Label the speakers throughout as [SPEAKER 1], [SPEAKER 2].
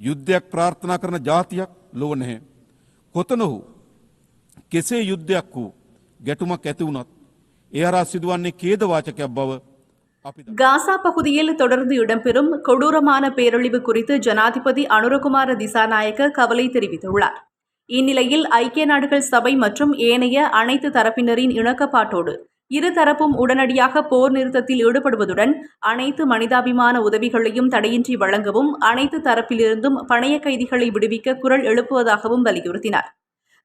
[SPEAKER 1] යුද්ධයක් ප්‍රාර්ථනා කරන ජාතියක් ලොව නැහැ. කොතන හෝ කෙසේ යුද්ධයක් වූ ගැටුමක් ඇති වුණත් ඒ හරහා සිදුවන්නේ කේදවාචකයක් බව අපි දන්නවා.
[SPEAKER 2] காசா பகுதியில் தொடர்ந்து இடம்பெறும் கொடூரமான பேரழிவு குறித்து ஜனாதிபதி அனுரகுமார திசாநாயக்க கவலை தெரிவித்துள்ளார் இந்நிலையில் ஐக்கிய நாடுகள் சபை மற்றும் ஏனைய அனைத்து தரப்பினரின் இணக்கப்பாட்டோடு இருதரப்பும் உடனடியாக போர் நிறுத்தத்தில் ஈடுபடுவதுடன் அனைத்து மனிதாபிமான உதவிகளையும் தடையின்றி வழங்கவும் அனைத்து தரப்பிலிருந்தும் பணைய கைதிகளை விடுவிக்க குரல் எழுப்புவதாகவும் வலியுறுத்தினார்.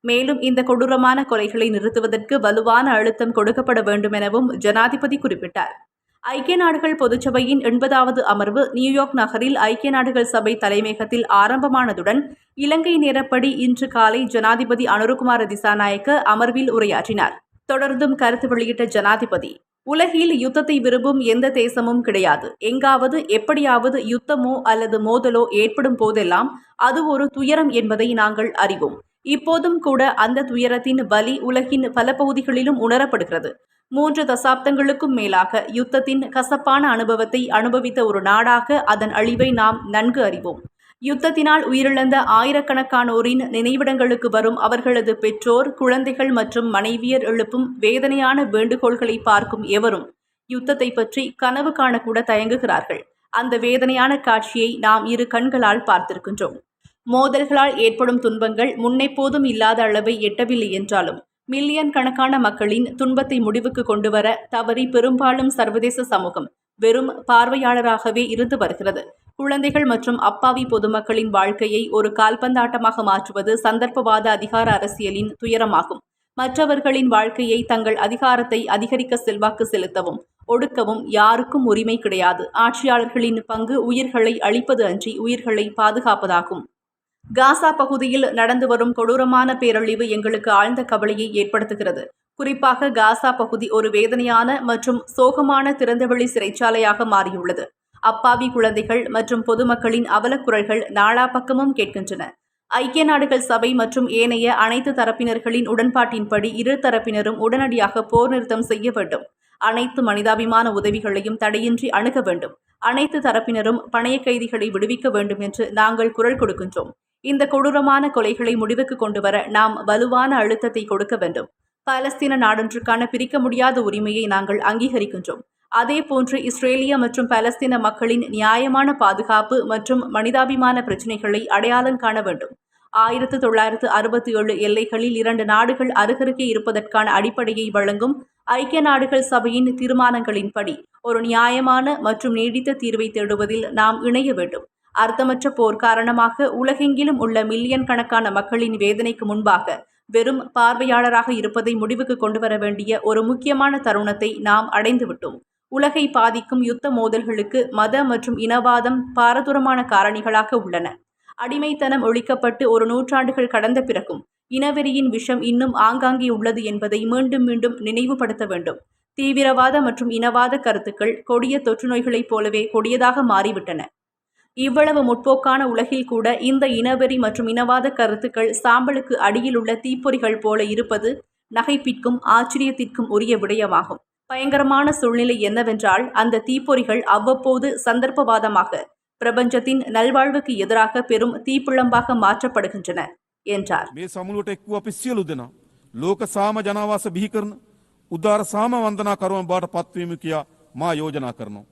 [SPEAKER 2] மேலும் இந்த கொடூரமான கொலைகளை நிறுத்துவதற்கு வலுவான அழுத்தம் கொடுக்கப்பட வேண்டும் எனவும் ஜனாதிபதி குறிப்பிட்டார். ஐக்கிய நாடுகள் பொதுச்சபையின் எண்பதாவது அமர்வு நியூயார்க் நகரில் ஐக்கிய நாடுகள் சபை தலைமையகத்தில் ஆரம்பமானதுடன் இலங்கை நேரப்படி இன்று காலை ஜனாதிபதி அனுருகுமார திசாநாயக்க அமர்வில் உரையாற்றினார். தொடர்ந்தும் கருத்து வெளியிட்ட ஜனாதிபதி உலகில் யுத்தத்தை விரும்பும் எந்த தேசமும் கிடையாது. எங்காவது எப்படியாவது யுத்தமோ அல்லது மோதலோ ஏற்படும் போதெல்லாம் அது ஒரு துயரம் என்பதை நாங்கள் அறிவோம். இப்போதும் கூட அந்த துயரத்தின் வலி உலகின் பல பகுதிகளிலும் உணரப்படுகிறது. மூன்று தசாப்தங்களுக்கும் மேலாக யுத்தத்தின் கசப்பான அனுபவத்தை அனுபவித்த ஒரு நாடாக அதன் அழிவை நாம் நன்கு அறிவோம். யுத்தத்தினால் உயிரிழந்த ஆயிரக்கணக்கானோரின் நினைவிடங்களுக்கு வரும் அவர்களது பெற்றோர் குழந்தைகள் மற்றும் மனைவியர் எழுப்பும் வேதனையான வேண்டுகோள்களை பார்க்கும் எவரும் யுத்தத்தை பற்றி கனவு காணக்கூட தயங்குகிறார்கள். அந்த வேதனையான காட்சியை நாம் இரு கண்களால் பார்த்திருக்கின்றோம். மோதல்களால் ஏற்படும் துன்பங்கள் முன்னெப்போதும் இல்லாத அளவை எட்டவில்லை என்றாலும் மில்லியன் கணக்கான மக்களின் துன்பத்தை முடிவுக்கு கொண்டுவர தவறி பெரும்பாலும் சர்வதேச சமூகம் வெறும் பார்வையாளராகவே இருந்து வருகிறது. குழந்தைகள் மற்றும் அப்பாவி பொதுமக்களின் வாழ்க்கையை ஒரு கால்பந்தாட்டமாக மாற்றுவது சந்தர்ப்பவாத அதிகார அரசியலின் துயரமாகும். மற்றவர்களின் வாழ்க்கையை தங்கள் அதிகாரத்தை அதிகரிக்க செல்வாக்கு செலுத்தவும் ஒடுக்கவும் யாருக்கும் உரிமை கிடையாது. ஆட்சியாளர்களின் பங்கு உயிர்களை அழிப்பது அன்றி உயிர்களை பாதுகாப்பதாகும். காசா பகுதியில் நடந்து வரும் கொடூரமான பேரழிவு எங்களுக்கு ஆழ்ந்த கவலையை ஏற்படுத்துகிறது. குறிப்பாக காசா பகுதி ஒரு வேதனையான மற்றும் சோகமான திறந்தவெளி சிறைச்சாலையாக மாறியுள்ளது. அப்பாவி குழந்தைகள் மற்றும் பொதுமக்களின் அவலக்குரல்கள் நாளா பக்கமும் கேட்கின்றன. ஐக்கிய நாடுகள் சபை மற்றும் ஏனைய அனைத்து தரப்பினர்களின் உடன்பாட்டின்படி இரு தரப்பினரும் உடனடியாக போர் நிறுத்தம் செய்ய வேண்டும். அனைத்து மனிதாபிமான உதவிகளையும் தடையின்றி அணுக வேண்டும். அனைத்து தரப்பினரும் பணைய கைதிகளை விடுவிக்க வேண்டும் என்று நாங்கள் குரல் கொடுக்கின்றோம். இந்த கொடூரமான கொலைகளை முடிவுக்கு கொண்டு வர நாம் வலுவான அழுத்தத்தை கொடுக்க வேண்டும். பாலஸ்தீன நாடொன்றுக்கான பிரிக்க முடியாத உரிமையை நாங்கள் அங்கீகரிக்கின்றோம். அதேபோன்று இஸ்ரேலிய மற்றும் பாலஸ்தீன மக்களின் நியாயமான பாதுகாப்பு மற்றும் மனிதாபிமான பிரச்சினைகளை அடையாளம் காண வேண்டும். ஆயிரத்து தொள்ளாயிரத்து அறுபத்தி ஏழு எல்லைகளில் இரண்டு நாடுகள் அருகருகே இருப்பதற்கான அடிப்படையை வழங்கும் ஐக்கிய நாடுகள் சபையின் தீர்மானங்களின்படி ஒரு நியாயமான மற்றும் நீடித்த தீர்வை தேடுவதில் நாம் இணைய வேண்டும். அர்த்தமற்ற போர் காரணமாக உலகெங்கிலும் உள்ள மில்லியன் கணக்கான மக்களின் வேதனைக்கு முன்பாக வெறும் பார்வையாளராக இருப்பதை முடிவுக்கு கொண்டு வர வேண்டிய ஒரு முக்கியமான தருணத்தை நாம் அடைந்துவிட்டோம். உலகை பாதிக்கும் யுத்த மோதல்களுக்கு மத மற்றும் இனவாதம் பாரதூரமான காரணிகளாக உள்ளன. அடிமைத்தனம் ஒழிக்கப்பட்டு ஒரு நூற்றாண்டுகள் கடந்த பிறகும் இனவெறியின் விஷம் இன்னும் ஆங்காங்கே உள்ளது என்பதை மீண்டும் மீண்டும் நினைவுபடுத்த வேண்டும். தீவிரவாத மற்றும் இனவாத கருத்துக்கள் கொடிய தொற்று நோய்களைப் போலவே கொடியதாக மாறிவிட்டன. இவ்வளவு முற்போக்கான உலகில் கூட இந்த இனவெறி மற்றும் இனவாத கருத்துக்கள் சாம்பலுக்கு அடியில் உள்ள தீப்பொறிகள் போல இருப்பது நகைப்பிற்கும் ஆச்சரியத்திற்கும் உரிய விடயமாகும். பயங்கரமான சூழ்நிலை என்னவென்றால் அந்த தீப்பொறிகள் அவ்வப்போது சந்தர்ப்பவாதமாக பிரபஞ்சத்தின் நல்வாழ்வுக்கு எதிராக பெரும் தீப்புழம்பாக மாற்றப்படுகின்றன என்றார்.
[SPEAKER 1] லோக சாம ஜனவாச பீகர்ன உதார சாம வந்தனா கருவம் பாட பத்வீமுக்கியா மா யோஜனா கரணும்